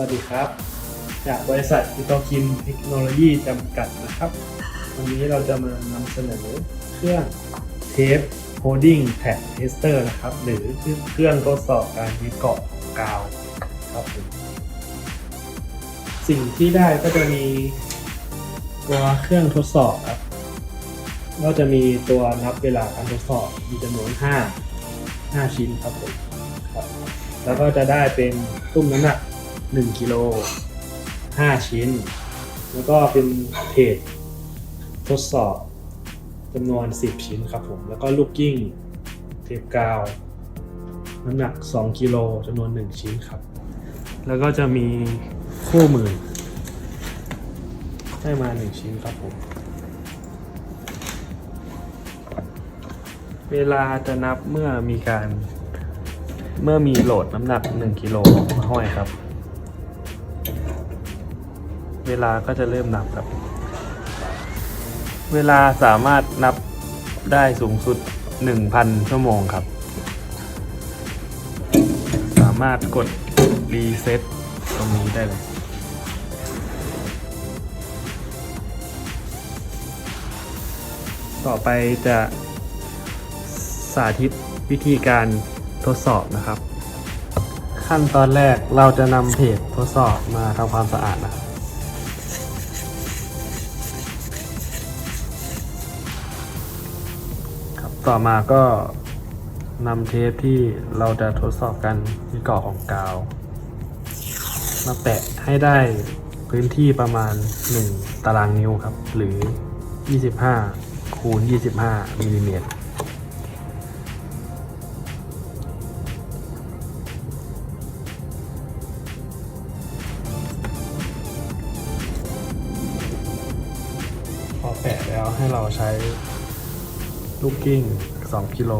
วัสดีครับ จากบริษัทอิโตคินเทคโนโลยีจำกัดนะครับ วันนี้เราจะมานำเสนอเครื่องเทปโ o ดดิ้งแท็กเทสเตอร์นะครับ หรือเครื่องทดสอบการยึดเกาะกาวครับผมสิ่งที่ได้ก็จะมีตัวเครื่องทดสอบครับ ก็จะมีตัวนับเวลาการทดสอบมีจำนวน 5 5 ชิ้นครับผมครับ แล้วก็จะได้เป็นตุ้มน้ำหนัก 1กิโล5 ชิ้น แล้วก็เป็นเพจทดสอบจำนวน 10 ชิ้นครับผม แล้วก็ลูกกิ้งเทปกาว น้ำหนัก 2กิโลจำนวน 1 ชิ้นครับ แล้วก็จะมีคู่มือให้มา 1 ชิ้นครับผม เวลาจะนับเมื่อมีการเมื่อมีโหลดน้ำหนัก 1กิโลมาห้อยครับ เวลาก็จะเริ่มนับครับ เวลาสามารถนับได้สูงสุด 1,000 ชั่วโมงครับ สามารถกดรีเซ็ตตรงนี้ได้เลยต่อไปจะสาธิตวิธีการทดสอบนะครับ ขั้นตอนแรกเราจะนำเพจทดสอบมาทำความสะอาดนะครับ ครับต่อมาก็นำเทปที่เราจะทดสอบกันที่เกาะของกาว มาแปะให้ได้พื้นที่ประมาณ 1 ตารางนิ้วครับ หรือ 25 คูณ 25มิลลิเมตรพอแปะแล้วให้เราใช้ ลูกกิ้ง2กิโล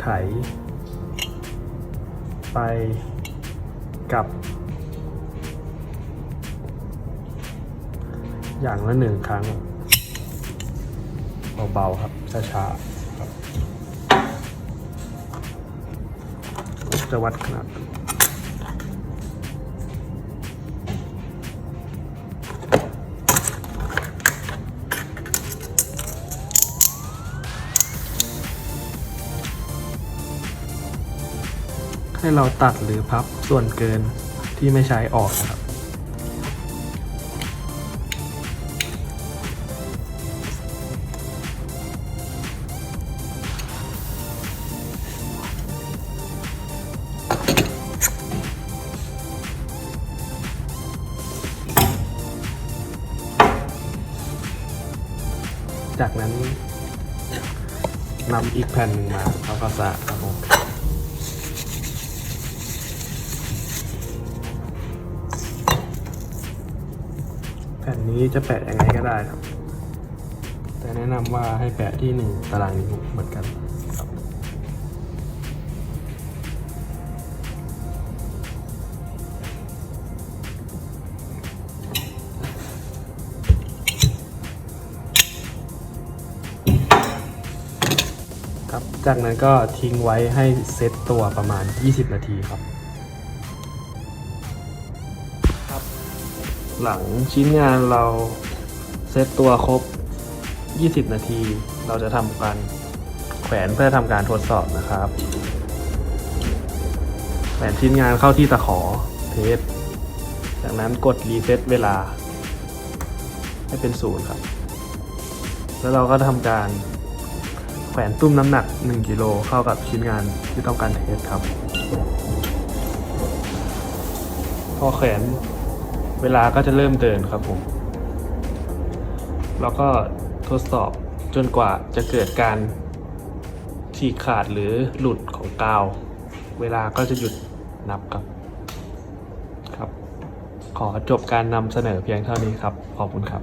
ไถ ไปกลับ อย่างละหนึ่งครั้ง เบา ๆ ครับ ช้า ๆ ครับ จะวัดขนาด ให้เราตัดหรือพับส่วนเกินที่ไม่ใช้ออกนะครับ จากนั้นนำอีกแผ่นหนึ่งมาทำความสะอาดครับผม ผ่นนี้จะแปะยังไงก็ได้ครับ แต่แนะนำว่าให้แปะที่หนึ่งตารางนิ้วเหมือนกันครับครับ จากนั้นก็ทิ้งไว้ให้เซตตัวประมาณ 20 นาทีครับ หลังชิ้นงานเราเซตตัวครบ 20 นาที เราจะทำการแขวนเพื่อทำการทดสอบนะครับ แขวนชิ้นงานเข้าที่ตะขอเทปจากนั้นกดรีเซ็ตเวลา ให้เป็นศูนย์ครับ แล้วเราก็ทำการแขวนตุ้มน้ำหนัก 1กิโลเข้ากับชิ้นงานที่ต้องการเทสครับ พอแขวน เวลาก็จะเริ่มเดินครับผม แล้วก็ทดสอบจนกว่าจะเกิดการฉีกขาดหรือหลุดของกาว เวลาก็จะหยุดนับครับครับ ขอจบการนำเสนอเพียงเท่านี้ครับ ขอบคุณครับ